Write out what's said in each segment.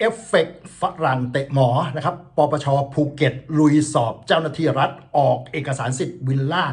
เอฟเฟกต์ฝรั่งเตะหมอนะครับปปชภูเก็ต ลุยสอบเจ้าหน้าที่รัฐออกเอกสารสิทธิ์วิลล่า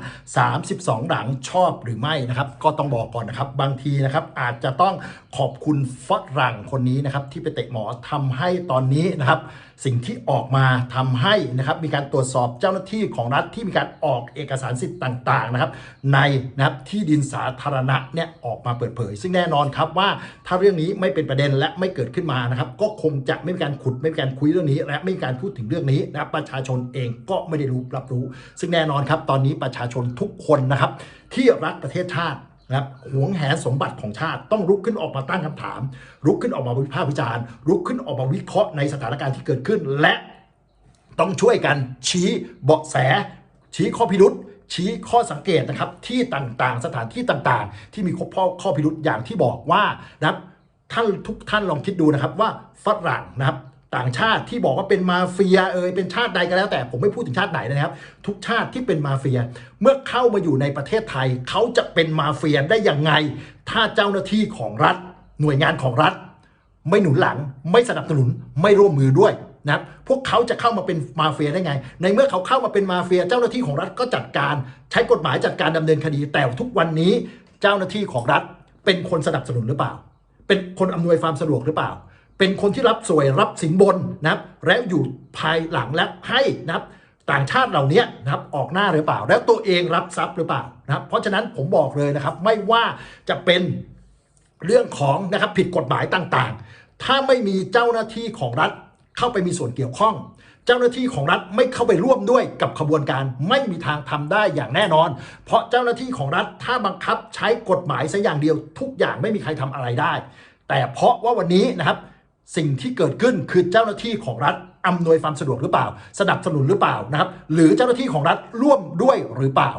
32 หลังชอบหรือไม่นะครับ ก็ต้องบอกก่อนนะครับ บางทีนะครับอาจจะต้องขอบคุณฝรั่งคนนี้นะครับ ที่ไปเตะหมอทำให้ตอนนี้นะครับ สิ่งที่ออกมาทำให้นะครับ มีการตรวจสอบเจ้าหน้าที่ของรัฐที่มีการออกเอกสารสิทธิ์ต่าง ๆ นะครับ ในนะครับที่ดินสาธารณะเนี่ยออกมาเปิดเผย ซึ่งแน่นอนครับว่าถ้าเรื่องนี้ไม่เป็นประเด็นและไม่เกิดขึ้นมานะครับ ก็คงจะไม่มีการขุดไม่มีการคุยเรื่องนี้ และไม่มีการพูดถึงเรื่องนี้นะรประชาชนเองก็ไม่ได้รู้รับรู้ ซึ่งแน่นอนครับ ตอนนี้ประชาชนทุกคนนะครับ ที่รักประเทศชาตินะครับหวงแหนสมบัติของชาติต้องลุกขึ้นออกมาตั้งคำถามลุกขึ้นออกมาวิพากษ์วิจารณ์ลุกขึ้นออกมาวิเคราะห์ในสถานการณ์ที่เกิดขึ้น และต้องช่วยกันชี้เบาะแส ชี้ข้อพิรุษชี้ข้อสังเกตนะครับที่ต่างๆ สถานที่ต่างๆ ที่มีข้อข้อข้อพิรุษอย่างที่บอกว่านะครับ ท่านทุกท่านลองคิดดูนะครับว่าฝรั่งนะครับต่างชาติที่บอกว่าเป็นมาเฟียเอยเป็นชาติใดก็แล้วแต่ผมไม่พูดถึงชาติไหนนะครับ ทุกชาติที่เป็นมาเฟีย เมื่อเข้ามาอยู่ในประเทศไทย เขาจะเป็นมาเฟียได้อยังไง ถ้าเจ้าหน้าที่ของรัฐ หน่วยงานของรัฐ ไม่หนุนหลัง ไม่สนับสนุนไม่ร่วมมือด้วยนะพวกเขาจะเข้ามาเป็นมาเฟียได้ไง ในเมื่อเขาเข้ามาเป็นมาเฟีย เจ้าหน้าที่ของรัฐก็จัดการ ใช้กฎหมายจัดการดำเนินคดีแต่ทุกวันนี้ เจ้าหน้าที่ของรัฐเป็นคนสนับสนุนหรือเปล่า เป็นคนอำนวยความสะดวกหรือเปล่า เป็นคนที่รับสวยรับสินบนนะครับและอยู่ภายหลังและให้นะครับต่างชาติเหล่านี้นะครับออกหน้าหรือเปล่า แล้วตัวเองรับทรัพย์หรือเปล่านะครับเพราะฉะนั้นผมบอกเลยนะครับไม่ว่าจะเป็นเรื่องของนะครับผิดกฎหมายต่างๆ ถ้าไม่มีเจ้าหน้าที่ของรัฐเข้าไปมีส่วนเกี่ยวข้อง เจ้าหน้าที่ของรัฐไม่เข้าไปร่วมด้วยกับขบวนการไม่มีทางทำได้อย่างแน่นอน เพราะเจ้าหน้าที่ของรัฐถ้าบังคับใช้กฎหมายซะอย่างเดียว ทุกอย่างไม่มีใครทำอะไรได้ แต่เพราะว่าวันนี้นะครับสิ่งที่เกิดขึ้นคือเจ้าหน้าที่ของรัฐอำนวยความสะดวกหรือเปล่า สนับสนุนหรือเปล่านะครับ หรือเจ้าหน้าที่ของรัฐร่วมด้วยหรือเปล่า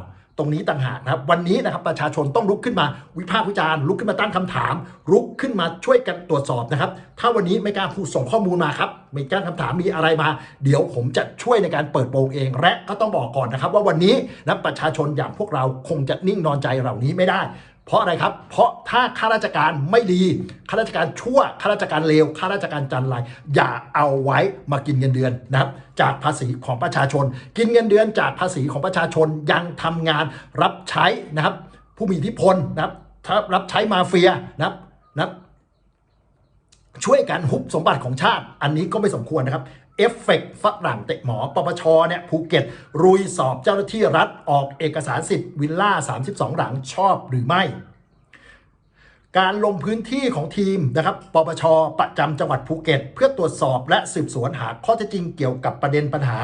รงนี้ต่างหากนะครับ วันนี้นะครับประชาชนต้องลุกขึ้นมาวิพากษ์วิจารณ์ลุกขึ้นมาตั้งคำถาม ลุกขึ้นมาช่วยกันตรวจสอบนะครับ ถ้าวันนี้ไม่กล้าพูดส่งข้อมูลมาครับมีการคำถามมีอะไรมา เดี๋ยวผมจะช่วยในการเปิดโปงเอง และก็ต้องบอกก่อนนะครับ ว่าวันนี้นะประชาชนอย่างพวกเราคงจะนิ่งนอนใจเหล่านี้ไม่ได้ เพราะอะไรครับ เพราะถ้าข้าราชการไม่ดีข้าราชการชั่วข้าราชการเลวข้าราชการจันไรอย่าเอาไว้มากินเงินเดือนนะครับจากภาษีของประชาชน กินเงินเดือนจากภาษีของประชาชนยังทำงานรับใช้นะครับ ผู้มีอิทธิพลนะครับรับใช้มาเฟียนะครับนะช่วยกันฮุบสมบัติของชาติ อันนี้ก็ไม่สมควรนะครับ เอฟเฟกต์ฝรั่งเตะหมอปปชเนี่ยภูเก็ตรุยสอบเจ้าหน้าที่รัฐออกเอกสารสิทธิ์วิลล่า 32 หลังชอบหรือไม่ การลงพื้นที่ของทีมนะครับปปชประจำจังหวัดภูเก็ต เพื่อตรวจสอบและสืบสวนหาข้อเท็จจริงเกี่ยวกับประเด็นปัญหา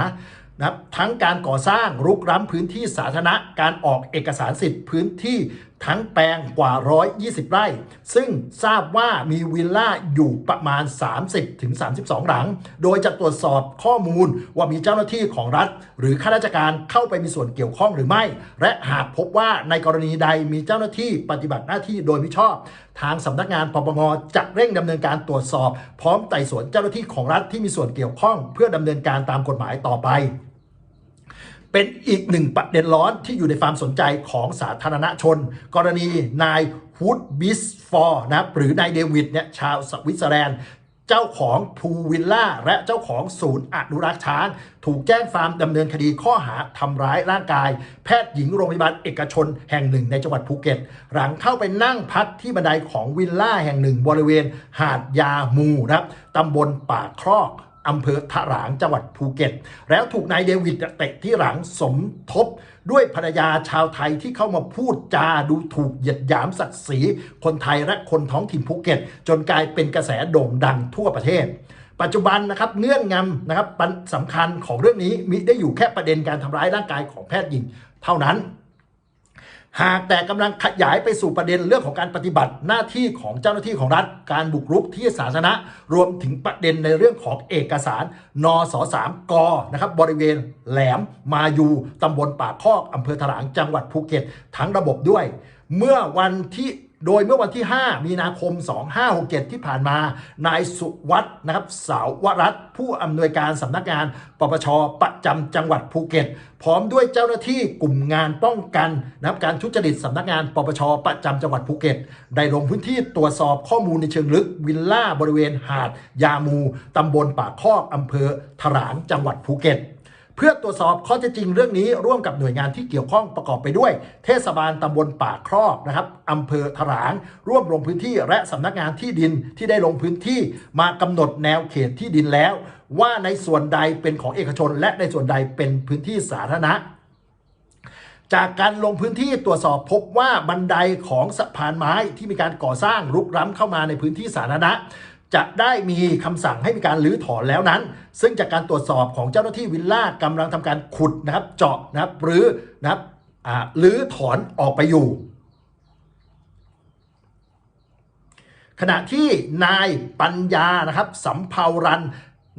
นะครับทั้งการก่อสร้างรุกล้ำพื้นที่สาธารณะ การออกเอกสารสิทธิ์พื้นที่ ทั้งแปลงกว่า 120 ไร่ ซึ่งทราบว่ามีวิลล่าอยู่ประมาณ 30-32ถึงหลัง โดยจะตรวจสอบข้อมูลว่ามีเจ้าหน้าที่ของรัฐ หรือข้าราชการเข้าไปมีส่วนเกี่ยวข้องหรือไม่ และหากพบว่าในกรณีใดมีเจ้าหน้าที่ปฏิบัติหน้าที่โดยมิชอบ ทางสำนักงานปปงจะเร่งดำเนินการตรวจสอบ พร้อมไต่สวนเจ้าหน้าที่ของรัฐที่มีส่วนเกี่ยวข้อง เพื่อดำเนินการตามกฎหมายต่อไป เป็นอีกหนึ่งประเด็นร้อนที่อยู่ในความสนใจของสาธารณชน กรณีนายฮูดบิสฟอร์นะหรือนายเดวิดเนี่ยชาวสวิตเซอร์แลนด์เจ้าของพูวิลล่าและเจ้าของศูนย์อนุรักษ์ช้าง ถูกแจ้งความดำเนินคดีข้อหาทำร้ายร่างกาย แพทย์หญิงโรงพยาบาลเอกชนแห่งหนึ่งในจังหวัดภูเก็ต หลังเข้าไปนั่งพักที่บันไดของวิลล่าแห่งหนึ่งบริเวณหาดยามูนะครับตำบลป่าครอก อำเภอถลางจังหวัดภูเก็ต แล้วถูกนายเดวิดเตะที่หลังสมทบ ด้วยภรรยาชาวไทยที่เข้ามาพูดจาดูถูกเหยียดหยามศักดิ์ศรีคนไทยและคนท้องถิ่นภูเก็ต จนกลายเป็นกระแสโด่งดังทั่วประเทศปัจจุบันนะครับเงื่อนงำนะครับสำคัญของเรื่องนี้มิได้อยู่แค่ประเด็นการทำร้ายร่างกายของแพทย์หญิง เท่านั้น หากแต่กำลังขยายไปสู่ประเด็นเรื่องของการปฏิบัติหน้าที่ของเจ้าหน้าที่ของรัฐ การบุกรุกที่สาธารณะ รวมถึงประเด็นในเรื่องของเอกสารนสสามกนะครับบริเวณแหลมมายูตำบลป่าคอกอำเภอถลางจังหวัดภูเก็ต ทั้งระบบด้วย เมื่อวันที่ โดยเมื่อวันที่ 5 มีนาคม 2567 ที่ผ่านมา นายสุวัฒน์นะครับสาวรัตน์ผู้อำนวยการสำนักงาน ปปช ประจำจังหวัดภูเก็ต พร้อมด้วยเจ้าหน้าที่กลุ่มงานป้องกันนะครับการทุจริตสำนักงาน ปปช ประจำจังหวัดภูเก็ต ได้ลงพื้นที่ตรวจสอบข้อมูลในเชิงลึกวิลล่าบริเวณหาดยามูตำบลป่าคอกอำเภอถลางจังหวัดภูเก็ต เพื่อตรวจสอบข้อเท็จจริงเรื่องนี้ร่วมกับหน่วยงานที่เกี่ยวข้องประกอบไปด้วย เทศบาลตำบลป่าครอกนะครับอำเภอถลาง ร่วมลงพื้นที่และสำนักงานที่ดินที่ได้ลงพื้นที่มากำหนดแนวเขตที่ดินแล้ว ว่าในส่วนใดเป็นของเอกชน และในส่วนใดเป็นพื้นที่สาธารณะจากการลงพื้นที่ตรวจสอบพบว่าบันไดของสะพานไม้ที่มีการก่อสร้างรุกล้ำเข้ามาในพื้นที่สาธารณะ จะได้มีคำสั่งให้มีการรื้อถอนแล้วนั้น ซึ่งจากการตรวจสอบของเจ้าหน้าที่วิลล่ากำลังทำการขุดนะครับ เจาะนะครับหรือนะครับอ่ารื้อถอนออกไปอยู่ ขณะที่นายปัญญานะครับสำเภารัน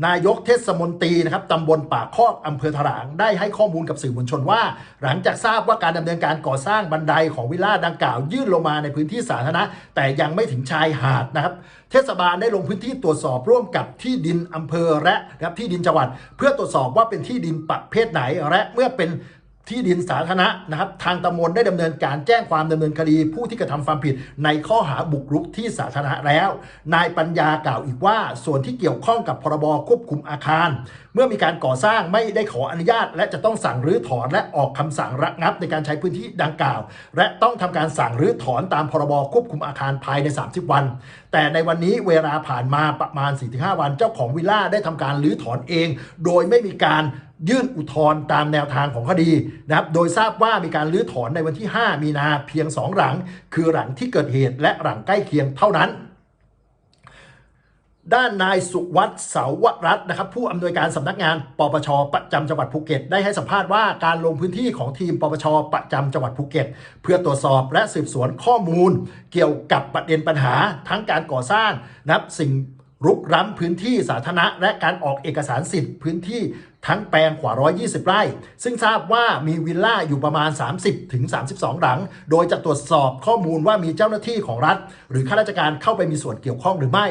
นายกเทศมนตรีนะครับตำบลป่าคอกอำเภอถลางได้ให้ข้อมูลกับสื่อมวลชนว่า หลังจากทราบว่าการดำเนินการก่อสร้างบันไดของวิลล่าดังกล่าว ยื่นลงมาในพื้นที่สาธารณะ แต่ยังไม่ถึงชายหาดนะครับ เทศบาลได้ลงพื้นที่ตรวจสอบร่วมกับที่ดินอำเภอและนะครับที่ดินจังหวัด เพื่อตรวจสอบว่าเป็นที่ดินประเภทไหนและเมื่อเป็น ที่ดินสาธารณะนะครับทางตำบลได้ดำเนินการแจ้งความดำเนินคดี ผู้ที่กระทำความผิดในข้อหาบุกรุกที่สาธารณะแล้ว นายปัญญากล่าวอีกว่า ส่วนที่เกี่ยวข้องกับพรบควบคุมอาคารเมื่อมีการก่อสร้างไม่ได้ขออนุญาต และจะต้องสั่งรื้อถอนและออกคำสั่งระงับในการใช้พื้นที่ดังกล่าว และต้องทำการสั่งรื้อถอนตามพรบควบคุมอาคารภายใน 30 วัน แต่ในวันนี้เวลาผ่านมาประมาณ 4-5 วัน เจ้าของวิลล่าได้ทำการรื้อถอนเอง โดยไม่มีการยื่นอุทธรณ์ตามแนวทางของคดีนะครับ โดยทราบว่ามีการรื้อถอนในวันที่ 5 มีนาเพียง 2 หลัง คือหลังที่เกิดเหตุและหลังใกล้เคียงเท่านั้น ด้านนายสุวัฒน์เสาวรัตน์นะครับผู้อำนวยการสำนักงานปปชประจำจังหวัดภูเก็ต ได้ให้สัมภาษณ์ว่าการลงพื้นที่ของทีมปปชประจำจังหวัดภูเก็ต เพื่อตรวจสอบและสืบสวนข้อมูล เกี่ยวกับประเด็นปัญหาทั้งการก่อสร้างนับสิ่งรุกล้ำพื้นที่สาธารณะและการออกเอกสารสิทธิ์พื้นที่ ทั้งแปลงกว่า 120 ไร่ ซึ่งทราบว่ามีวิลล่าอยู่ประมาณ 30 ถึง 32 หลัง โดยจะตรวจสอบข้อมูลว่ามีเจ้าหน้าที่ของรัฐ หรือข้าราชการเข้าไปมีส่วนเกี่ยวข้องหรือไม่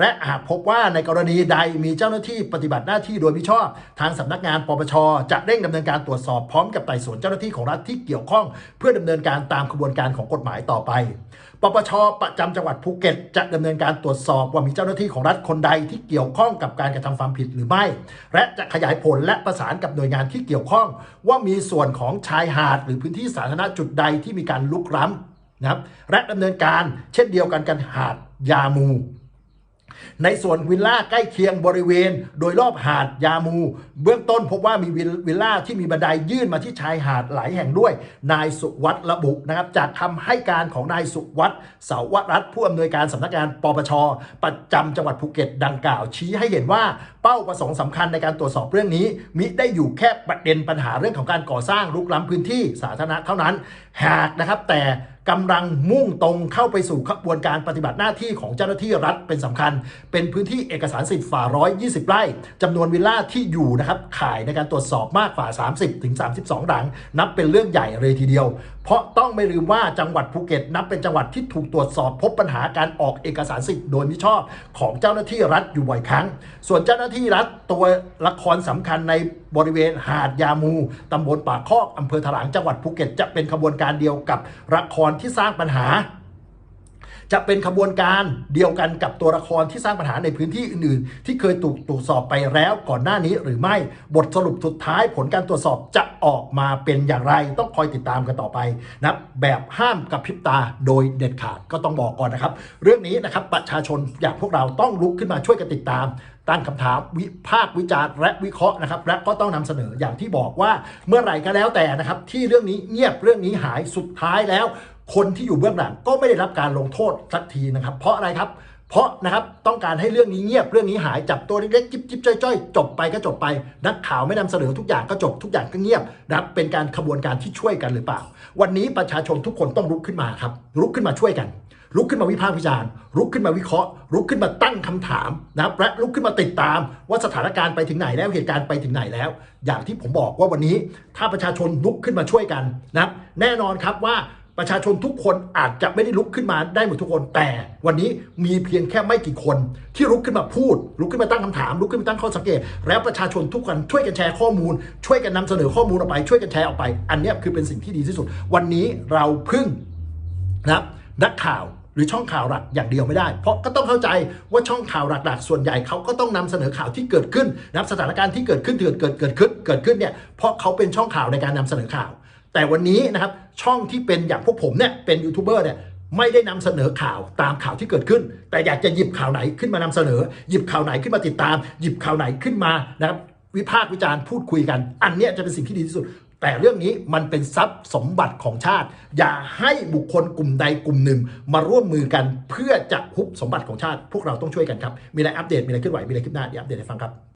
และหากพบว่าในกรณีใดมีเจ้าหน้าที่ปฏิบัติหน้าที่โดยมิชอบ ทางสำนักงานปปช จะเร่งดำเนินการตรวจสอบพร้อมกับไต่สวนเจ้าหน้าที่ของรัฐที่เกี่ยวข้อง เพื่อดำเนินการตามกระบวนการของกฎหมายต่อไปปปชประจำจังหวัดภูเก็ต จะดำเนินการตรวจสอบว่ามีเจ้าหน้าที่ของรัฐคนใดที่เกี่ยวข้องกับการกระทำความผิดหรือไม่ และจะขยายผลและประสานกับหน่วยงานที่เกี่ยวข้อง ว่ามีส่วนของชายหาด หรือพื้นที่สาธารณะจุดใดที่มีการลุกล้ำนะครับและดำเนินการเช่นเดียวกันกันหาดยามู ในส่วนวิลล่าใกล้เคียงบริเวณ โดยรอบหาดยามู เบื้องต้นพบว่ามีวิลล่าที่มีบันไดยื่นมาที่ชายหาดหลายแห่งด้วย นายสุวัฒน์ระบุนะครับจากคำให้การของนายสุวัฒน์เสาวรัตน์ผู้อำนวยการสำนักงานปปช ประจำจังหวัดภูเก็ตดังกล่าว ชี้ให้เห็นว่าเป้าประสงค์สำคัญในการตรวจสอบเรื่องนี้ มิได้อยู่แค่ประเด็นปัญหาเรื่องของการก่อสร้างลุกล้ำพื้นที่สาธารณะเท่านั้น หากนะครับแต่ กำลังมุ่งตรงเข้าไปสู่ขบวนการปฏิบัติหน้าที่ของเจ้าหน้าที่รัฐเป็นสำคัญ เป็นพื้นที่เอกสารสิทธิ์ฝ่า120ไร่จำนวนวิลล่าที่อยู่นะครับขายในการตรวจสอบมากกว่า 30ถึง32 หลัง นับเป็นเรื่องใหญ่เลยทีเดียว เพราะต้องไม่ลืมว่าจังหวัดภูเก็ตนับเป็นจังหวัดที่ถูกตรวจสอบพบปัญหาการออกเอกสารสิทธิ์โดยมิชอบของเจ้าหน้าที่รัฐอยู่บ่อยครั้ง ส่วนเจ้าหน้าที่รัฐตัวละครสำคัญในบริเวณหาดยามูตำบลป่าคอกอำเภอถลางจังหวัดภูเก็ตจะเป็นขบวนการเดียวกับละครที่สร้างปัญหา จะเป็นขบวนการเดียวกันกับตัวละครที่สร้างปัญหาในพื้นที่อื่นๆ ที่เคยถูกตรวจสอบไปแล้วก่อนหน้านี้หรือไม่ บทสรุปสุดท้ายผลการตรวจสอบจะออกมาเป็นอย่างไร ต้องคอยติดตามกันต่อไปนะแบบห้ามกับพริบตาโดยเด็ดขาดก็ต้องบอกก่อนนะครับ เรื่องนี้นะครับประชาชนอย่างพวกเราต้องลุกขึ้นมาช่วยกันติดตามตั้งคำถามวิพากษ์วิจารณ์และวิเคราะห์นะครับ และก็ต้องนำเสนออย่างที่บอกว่าเมื่อไหร่ก็แล้วแต่นะครับ ที่เรื่องนี้เงียบเรื่องนี้หายสุดท้ายแล้ว คนที่อยู่เบื้องหลังก็ไม่ได้รับการลงโทษสักทีนะครับ เพราะอะไรครับ เพราะนะครับต้องการให้เรื่องนี้เงียบเรื่องนี้หายจับตัวเล็กๆจิบจิบจ้อยจ้อยๆจบไปก็จบไป นักข่าวไม่นำเสนอทุกอย่างก็จบทุกอย่างก็เงียบนะครับเป็นการขบวนการที่ช่วยกันหรือเปล่า วันนี้ประชาชนทุกคนต้องลุกขึ้นมาครับลุกขึ้นมาช่วยกันลุกขึ้นมาวิพากษ์วิจารณ์ลุกขึ้นมาวิเคราะห์ลุกขึ้นมาตั้งคำถามนะครับและลุกขึ้นมาติดตาม ว่าสถานการณ์ไปถึงไหนแล้วเหตุการณ์ไปถึงไหนแล้ว อย่างที่ผมบอกว่าวันนี้ถ้าประชาชนลุกขึ้นมาช่วยกันนะครับแน่นอนครับว่า ประชาชนทุกคนอาจจะไม่ได้ลุกขึ้นมาได้หมดทุกคน แต่วันนี้มีเพียงแค่ไม่กี่คน ที่ลุกขึ้นมาพูด ลุกขึ้นมาตั้งคำถาม ลุกขึ้นมาตั้งข้อสังเกต แล้วประชาชนทุกคนช่วยกันแชร์ข้อมูล ช่วยกันนำเสนอข้อมูลออกไป ช่วยกันแชร์ออกไป อันนี้คือเป็นสิ่งที่ดีที่สุด วันนี้เราพึ่งนะนักข่าวหรือช่องข่าวหลักอย่างเดียวไม่ได้ เพราะก็ต้องเข้าใจว่าช่องข่าวหลักๆ ส่วนใหญ่เขาก็ต้องนำเสนอข่าวที่เกิดขึ้นนะสถานการณ์ที่เกิดขึ้นเกิดเกิดเกิดขึ้นเกิดขึ้นเนี่ยเพราะเขาเป็นช่องข่าวในการนำเสนอข่าว แต่วันนี้นะครับช่องที่เป็นอย่างพวกผมเนี่ยเป็นยูทูบเบอร์เนี่ยไม่ได้นำเสนอข่าวตามข่าวที่เกิดขึ้น แต่อยากจะหยิบข่าวไหนขึ้นมานำเสนอ หยิบข่าวไหนขึ้นมาติดตาม หยิบข่าวไหนขึ้นมานะครับวิพากษ์วิจารณ์พูดคุยกัน อันเนี้ยจะเป็นสิ่งที่ดีที่สุด แต่เรื่องนี้มันเป็นทรัพย์สมบัติของชาติ อย่าให้บุคคลกลุ่มใดกลุ่มหนึ่ง มาร่วมมือกันเพื่อจะฮุบสมบัติของชาติ พวกเราต้องช่วยกันครับ มีอะไรอัปเดตมีอะไรเคลื่อนไหวมีอะไรขึ้นหน้าเดี๋ยวอัปเดตให้ฟังครับ